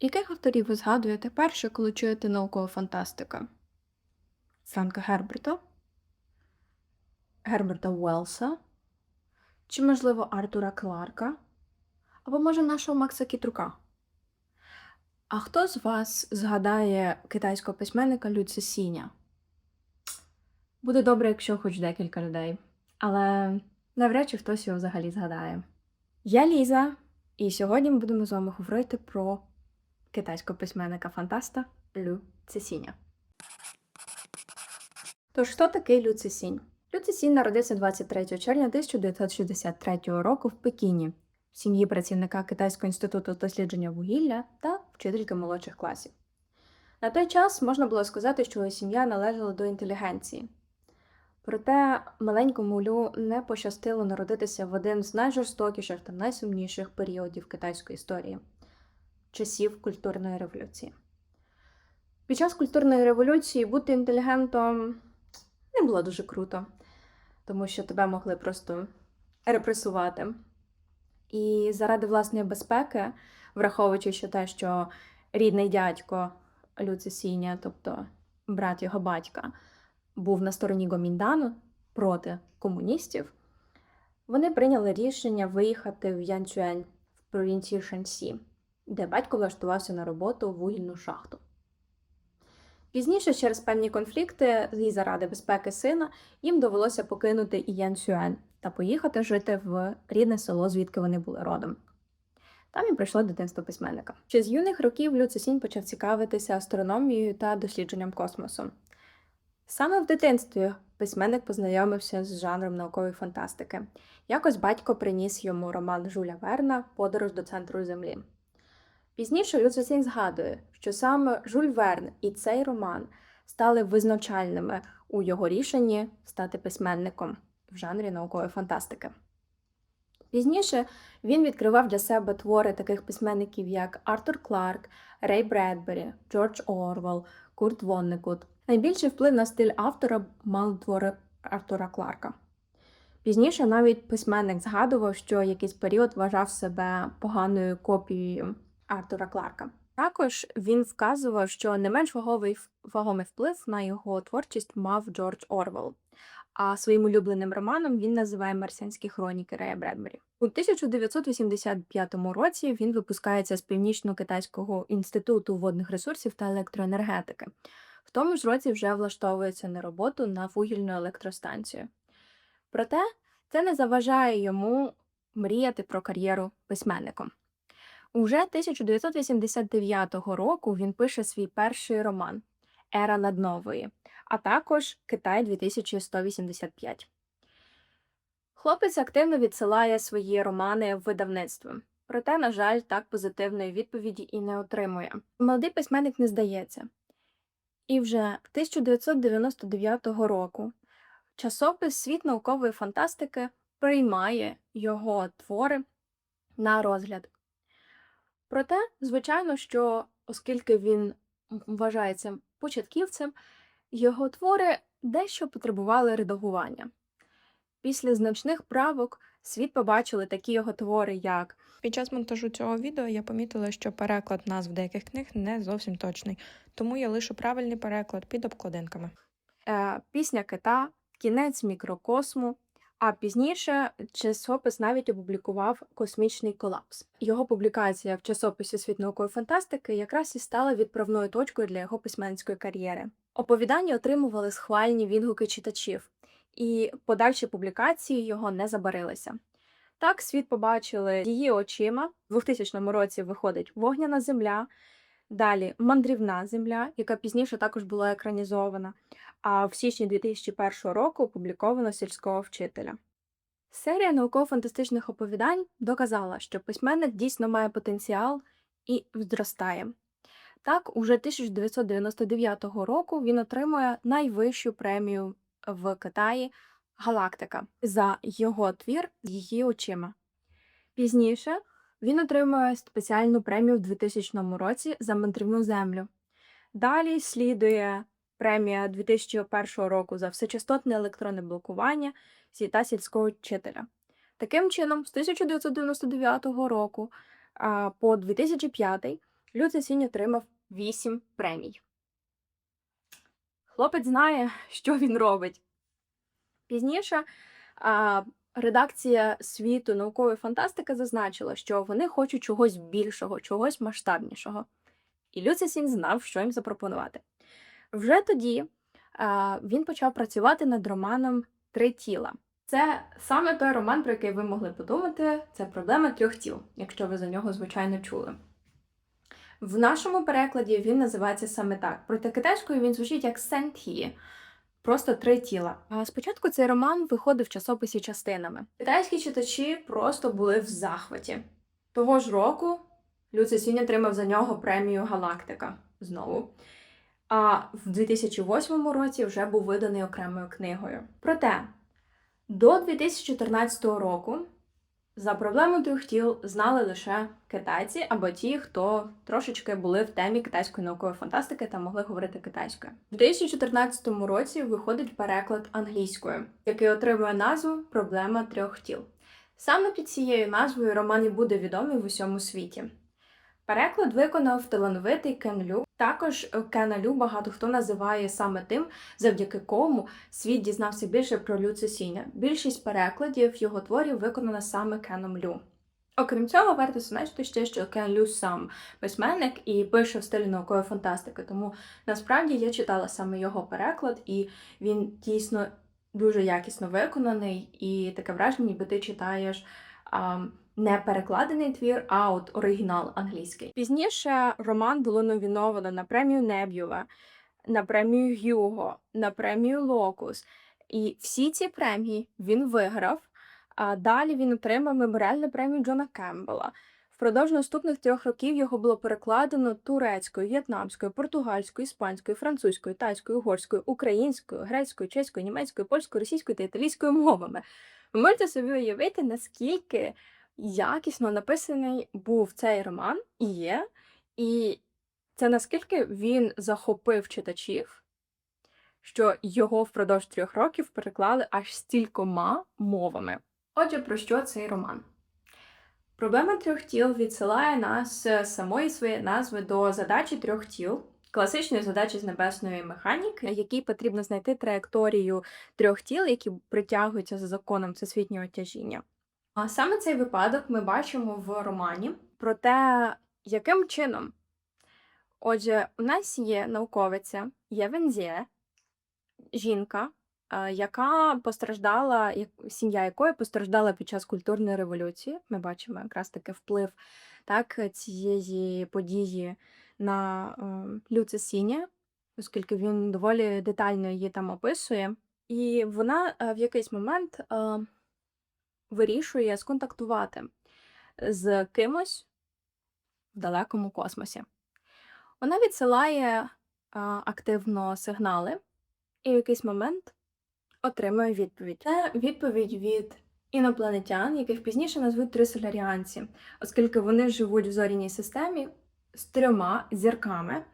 Яких авторів ви згадуєте перше, коли чуєте наукова фантастика? Франка Герберта? Герберта Уелса? Чи, можливо, Артура Кларка? Або, може, нашого Макса Кітрука? А хто з вас згадає китайського письменника Лю Цесіня? Буде добре, якщо хоч декілька людей. Але навряд чи хтось його взагалі згадає. Я Ліза, і сьогодні ми будемо з вами говорити про китайського письменника фантаста Лю Цесіня. Тож, хто такий Лю Цесінь? Лю Цесінь народився 23 червня 1963 року в Пекіні в сім'ї працівника Китайського інституту дослідження вугілля та вчительки молодших класів. На той час можна було сказати, що його сім'я належала до інтелігенції. Проте маленькому Лю не пощастило народитися в один з найжорстокіших та найсумніших періодів китайської історії часів культурної революції. Під час культурної революції бути інтелігентом не було дуже круто, тому що тебе могли просто репресувати. І заради власної безпеки, враховуючи ще те, що рідний дядько Люци Сіня, тобто брат його батька, був на стороні Гоміндану проти комуністів, вони прийняли рішення виїхати в Янчуень в провінції Шансі, де батько влаштувався на роботу в вугільну шахту. Пізніше, через певні конфлікти і заради безпеки сина, їм довелося покинути і Янсюен та поїхати жити в рідне село, звідки вони були родом. Там і прийшло дитинство письменника. Ще з юних років Лю Цесінь почав цікавитися астрономією та дослідженням космосу. Саме в дитинстві письменник познайомився з жанром наукової фантастики. Якось батько приніс йому роман Жуля Верна Подорож до центру Землі. Пізніше Лю Цесінь згадує, що саме Жюль Верн і цей роман стали визначальними у його рішенні стати письменником в жанрі наукової фантастики. Пізніше він відкривав для себе твори таких письменників, як Артур Кларк, Рей Бредбері, Джордж Орвел, Курт Воннекут. Найбільший вплив на стиль автора мали твори Артура Кларка. Пізніше навіть письменник згадував, що якийсь період вважав себе поганою копією Артура Кларка. Також він вказував, що не менш ваговий вагомий вплив на його творчість мав Джордж Орвел. А своїм улюбленим романом він називає Марсіанські хроніки Рея Бредбері. У 1985 році він випускається з Північно-Китайського інституту водних ресурсів та електроенергетики. В тому ж році вже влаштовується на роботу на вугільну електростанцію. Проте це не заважає йому мріяти про кар'єру письменником. Уже 1989 року він пише свій перший роман Ера наднової, а також Китай 2185. Хлопець активно відсилає свої романи в видавництво. Проте, на жаль, так позитивної відповіді і не отримує. Молодий письменник не здається. І вже 1999 року часопис Світ наукової фантастики приймає його твори на розгляд. Проте, звичайно, що оскільки він вважається початківцем, його твори дещо потребували редагування. Після значних правок світ побачили такі його твори, як Під час монтажу цього відео я помітила, що переклад назв деяких книг не зовсім точний, тому я лишу правильний переклад під обкладинками. е, Пісня кита, Кінець мікрокосму. А пізніше часопис навіть опублікував космічний колапс. Його публікація в часописі світ наукової фантастики якраз і стала відправною точкою для його письменницької кар'єри. Оповідання отримували схвальні відгуки читачів, і подальші публікації його не забарилися. Так, світ побачили її очима. В 2000 році виходить Вогняна земля, далі Мандрівна земля, яка пізніше також була екранізована. А в січні 2001 року опубліковано сільського вчителя. Серія науково-фантастичних оповідань доказала, що письменник дійсно має потенціал і зростає. Так, уже 1999 року він отримує найвищу премію в Китаї Галактика за його твір її очима. Пізніше він отримує спеціальну премію в 2000 році за мандрівну землю. Далі слідує премія 2001 року за всечастотне електронне блокування та сільського вчителя. Таким чином, з 1999 року по 2005 Люци Сінь отримав 8 премій. Хлопець знає, що він робить. Пізніше редакція світу наукової фантастики зазначила, що вони хочуть чогось більшого, чогось масштабнішого. І Люци Сінь знав, що їм запропонувати. Вже тоді він почав працювати над романом Три тіла. Це саме той роман, про який ви могли подумати, це проблема трьох тіл, якщо ви за нього, звичайно, чули. В нашому перекладі він називається саме так. Проте китайською він звучить як Сенті, просто три тіла. А спочатку цей роман виходив в часописі частинами. Китайські читачі просто були в захваті. Того ж року Люци Сінь отримав за нього премію Галактика знову. А в 2008 році вже був виданий окремою книгою. Проте до 2014 року за проблему трьох тіл знали лише китайці або ті, хто трошечки були в темі китайської наукової фантастики та могли говорити китайською. У 2014 році виходить переклад англійською, який отримує назву Проблема трьох тіл. Саме під цією назвою роман і буде відомий в усьому світі. Переклад виконав талановитий Кен Лю. Також е, Кена Лю багато хто називає саме тим, завдяки кому світ дізнався більше про Лю Цесіня. Більшість перекладів його творів виконана саме Кеном Лю. Окрім цього, варто зазначити ще, що Кен Лю сам письменник і пише в стилі наукової фантастики. Тому насправді я читала саме його переклад, і він дійсно дуже якісно виконаний, і таке враження, ніби ти читаєш. А, не перекладений твір, а от оригінал англійський. Пізніше роман було номіновано на премію Небюла, на премію Гюго, на премію Локус. І всі ці премії він виграв. А далі він отримав меморіальну премію Джона Кембела. Впродовж наступних трьох років його було перекладено турецькою, в'єтнамською, португальською, іспанською, французькою, тайською, угорською, українською, грецькою, чеською, німецькою, польською, російською та італійською мовами. Ви можете собі уявити, наскільки якісно написаний був цей роман і є, і це наскільки він захопив читачів, що його впродовж трьох років переклали аж стількома мовами. Отже, про що цей роман? Проблема трьох тіл відсилає нас з самої своєї назви до задачі трьох тіл, класичної задачі з небесної механіки, якій потрібно знайти траєкторію трьох тіл, які притягуються за законом всесвітнього тяжіння. Саме цей випадок ми бачимо в романі про те, яким чином. Отже, у нас є науковиця Євензє, жінка, е, яка постраждала, сім'я якої постраждала під час культурної революції. Ми бачимо якраз таки вплив так, цієї події на е, Люце оскільки він доволі детально її там описує. І вона е, в якийсь момент вирішує сконтактувати з кимось в далекому космосі. Вона відсилає активно сигнали і в якийсь момент отримує відповідь. Це відповідь від інопланетян, яких пізніше назвуть трисоляріанці, оскільки вони живуть в зоряній системі з трьома зірками,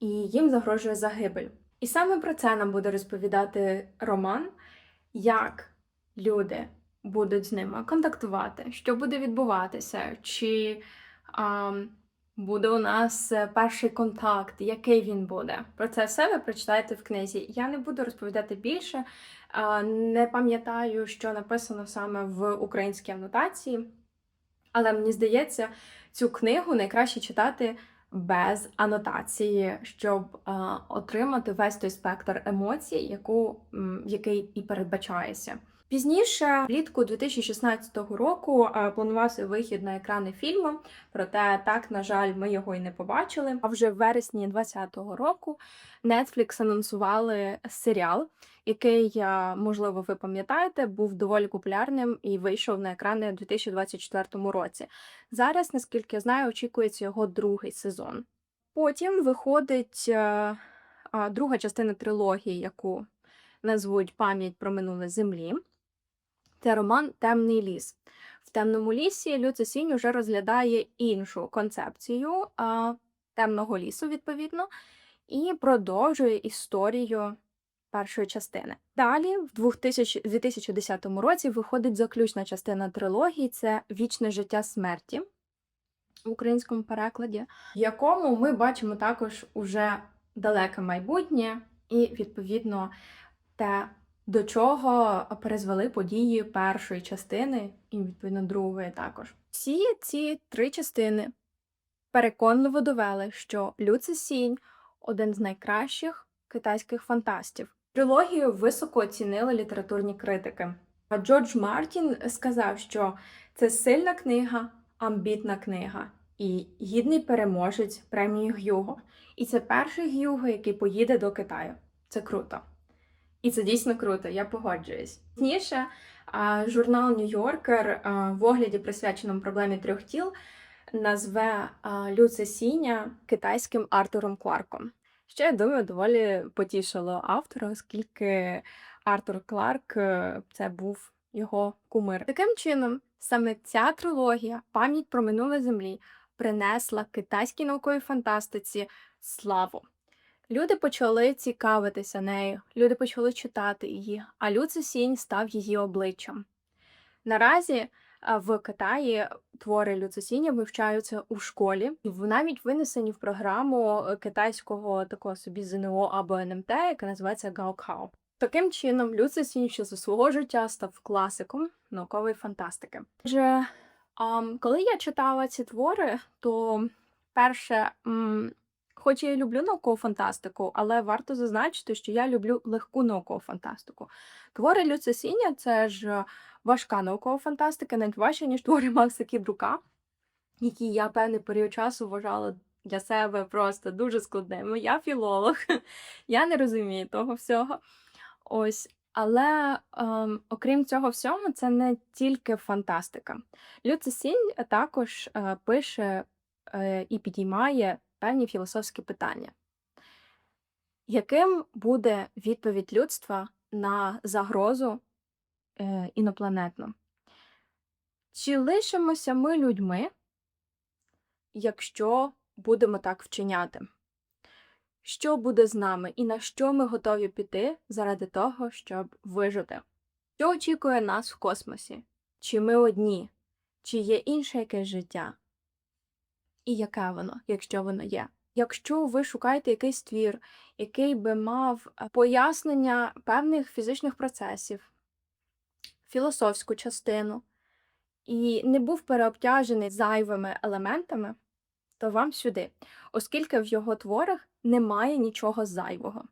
і їм загрожує загибель. І саме про це нам буде розповідати роман, як люди будуть з ними контактувати, що буде відбуватися, чи а, буде у нас е, перший контакт, який він буде. Про це все ви прочитаєте в книзі. Я не буду розповідати більше. А, не пам'ятаю, що написано саме в українській анотації, але мені здається, цю книгу найкраще читати. Без анотації, щоб а, отримати весь той спектр емоцій, яку, який і передбачається. Пізніше, влітку 2016 року, е, планувався вихід на екрани фільму, проте так, на жаль, ми його і не побачили. А вже в вересні 2020 року Netflix анонсували серіал, який, е, можливо, ви пам'ятаєте, був доволі популярним і вийшов на екрани у 2024 році. Зараз, наскільки я знаю, очікується його другий сезон. Потім виходить е, друга частина трилогії, яку назвуть Пам'ять про минуле землі. Це роман Темний ліс. В темному лісі Люци Сінь вже розглядає іншу концепцію а, темного лісу, відповідно, і продовжує історію першої частини. Далі, в 2000 2010 році, виходить заключна частина трилогії це Вічне життя смерті. в українському перекладі, в якому ми бачимо також уже далеке майбутнє і, відповідно, те, до чого призвели події першої частини і, відповідно, другої також. Всі ці три частини переконливо довели, що Лю Цесінь – один з найкращих китайських фантастів. Трилогію високо оцінили літературні критики. А Джордж Мартін сказав, що це сильна книга, амбітна книга і гідний переможець премії Гюго. І це перший Гюго, який поїде до Китаю. Це круто. І це дійсно круто, я погоджуюсь. Пізніше журнал Нью-Йоркер в огляді, присвяченому проблемі трьох тіл, назве а, Лю Цесіня китайським Артуром Кларком. Що я думаю, доволі потішило автора, оскільки Артур Кларк е, це був його кумир. Таким чином, саме ця трилогія Пам'ять про минуле землі принесла китайській науковій фантастиці славу. Люди почали цікавитися нею, люди почали читати її, а Лю Цесінь став її обличчям. Наразі в Китаї твори Лю вивчаються у школі, і навіть винесені в програму е, китайського такого собі ЗНО або НМТ, яка називається Гаокхао. Таким чином, Лю Цесінь ще за свого життя став класиком наукової фантастики. Отже, коли я читала ці твори, то перше, хоч я і люблю наукову фантастику, але варто зазначити, що я люблю легку наукову фантастику. Твори Лю Цесіня – це ж важка наукова фантастика, навіть важча, ніж твори Макса Кібрука, які я певний період часу вважала для себе просто дуже складними. Я філолог, я не розумію того всього. Ось. Але ем, окрім цього всього, це не тільки фантастика. Лю Цесінь також е, пише е, і підіймає певні філософські питання. Яким буде відповідь людства на загрозу е, інопланетну? Чи лишимося ми людьми, якщо будемо так вчиняти? Що буде з нами і на що ми готові піти заради того, щоб вижити? Що очікує нас в космосі? Чи ми одні? Чи є інше якесь життя? І яке воно, якщо воно є? Якщо ви шукаєте якийсь твір, який би мав е, пояснення певних фізичних процесів, філософську частину, і не був переобтяжений зайвими елементами, то вам сюди, оскільки в його творах немає нічого зайвого.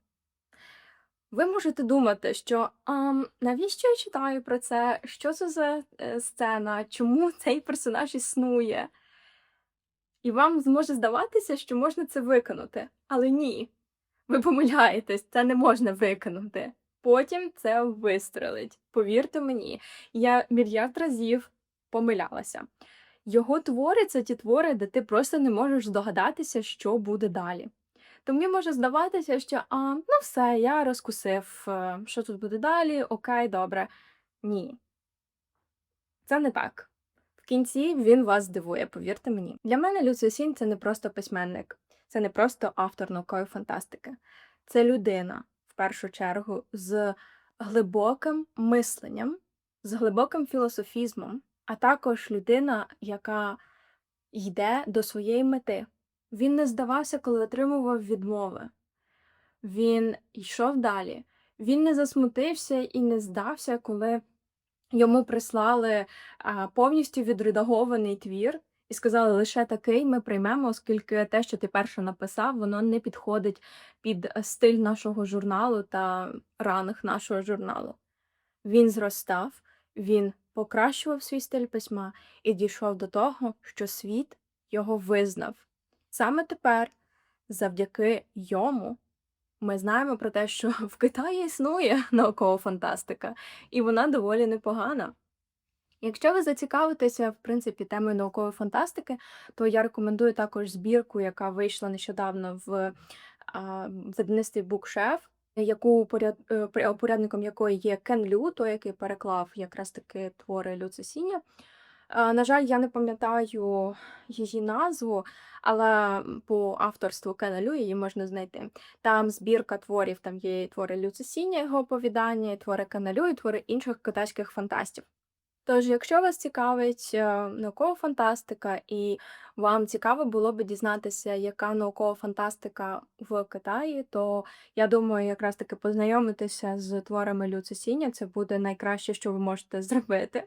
Ви можете думати, що ам, навіщо я читаю про це? Що це за е, сцена? Чому цей персонаж існує? І вам зможе здаватися, що можна це виконати. Але ні. Ви помиляєтесь, це не можна виконати. Потім це вистрелить. Повірте мені, я мільярд разів помилялася. Його твори це ті твори, де ти просто не можеш здогадатися, що буде далі. Тому може здаватися, що а, ну все, я розкусив, е, що тут буде далі, окей, добре. Ні. Це не так. Кінці він вас здивує, повірте мені. Для мене Люцій Сінь це не просто письменник, це не просто автор наукової фантастики. Це людина, в першу чергу, з глибоким мисленням, з глибоким філософізмом, а також людина, яка йде до своєї мети. Він не здавався, коли отримував відмови. Він йшов далі. Він не засмутився і не здався, коли йому прислали повністю відредагований твір і сказали, лише такий ми приймемо, оскільки те, що ти перше написав, воно не підходить під е, стиль нашого журналу та ранг нашого журналу. Він зростав, він покращував свій стиль письма і дійшов до того, що світ його визнав. Саме тепер, завдяки йому, ми знаємо про те, що в Китаї існує наукова фантастика, і вона доволі непогана. Якщо ви зацікавитеся, в принципі, темою наукової фантастики, то я рекомендую також збірку, яка вийшла нещодавно в видавництві Букшеф, яку поряд, е, порядником якої є Кен Лю, той, який переклав якраз таки твори Лю Цесіня. А, На жаль, я не пам'ятаю її назву, але по авторству Кена Лю її можна знайти. Там збірка творів, там є і твори Люцесіння, його оповідання, і твори Кена Лю, і твори інших китайських фантастів. Тож, якщо вас цікавить е, наукова фантастика, і вам цікаво було би дізнатися, яка наукова фантастика в Китаї, то я думаю, якраз таки познайомитися з творами Лю Цесіня це буде найкраще, що ви можете зробити,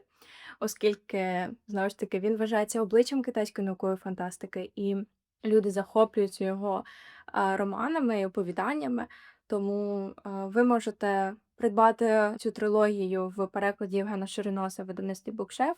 оскільки знову ж таки він вважається обличчям китайської наукової фантастики, і люди захоплюються його а, романами і оповіданнями. Тому а, ви можете придбати цю трилогію в перекладі Євгена Шириноса в видавництві Букшеф.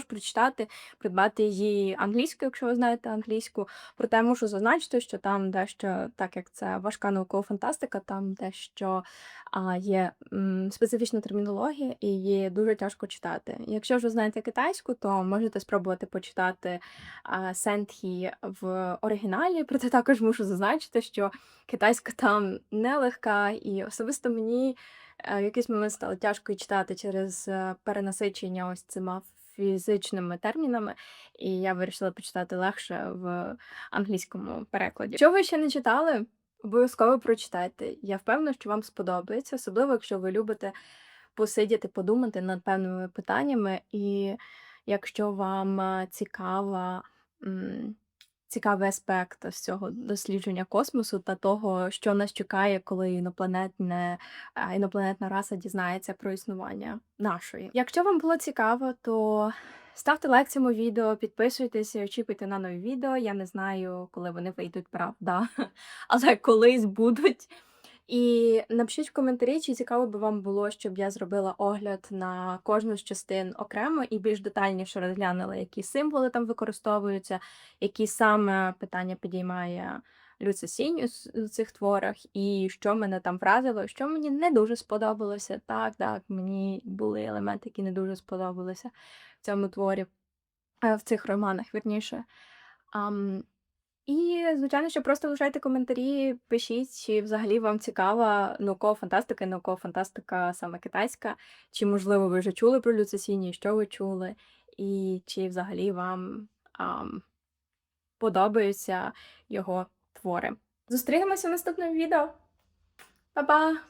Ж прочитати, придбати її англійською, якщо ви знаєте англійську. Проте мушу зазначити, що там дещо, так як це важка наукова фантастика, там дещо а, є м, специфічна термінологія і її дуже тяжко читати. Якщо ж ви знаєте китайську, то можете спробувати почитати Сентхі в оригіналі. Проте також мушу зазначити, що китайська там нелегка, і особисто мені е, в якийсь момент стало тяжко читати через е, перенасичення ось цими фізичними термінами, і я вирішила почитати легше в англійському перекладі. Що ви ще не читали, обов'язково прочитайте. Я впевнена, що вам сподобається, особливо якщо ви любите посидіти, подумати над певними питаннями, і якщо вам е, цікава. Цікавий аспект з цього дослідження космосу та того, що нас чекає, коли інопланетне інопланетна раса дізнається про існування нашої. Якщо вам було цікаво, то ставте лайк цьому відео, підписуйтесь, очікуйте на нові відео. Я не знаю, коли вони вийдуть, правда, але колись будуть. І напишіть в коментарі, чи цікаво би вам було, щоб я зробила огляд на кожну з частин окремо і більш детальніше розглянула, які символи там використовуються, які саме питання підіймає Люци Сінь у цих творах, і що мене там вразило, що мені не дуже сподобалося. Так, так, мені були елементи, які не дуже сподобалися в цьому творі, е, в цих романах, вірніше. Ам, і, звичайно, що просто лишайте коментарі, пишіть, чи взагалі вам цікава наукова фантастика і наукова фантастика саме китайська, чи, можливо, ви вже чули про Лю що ви чули, і чи взагалі вам ам, подобаються його твори. Зустрінемося в наступному відео. Па-па!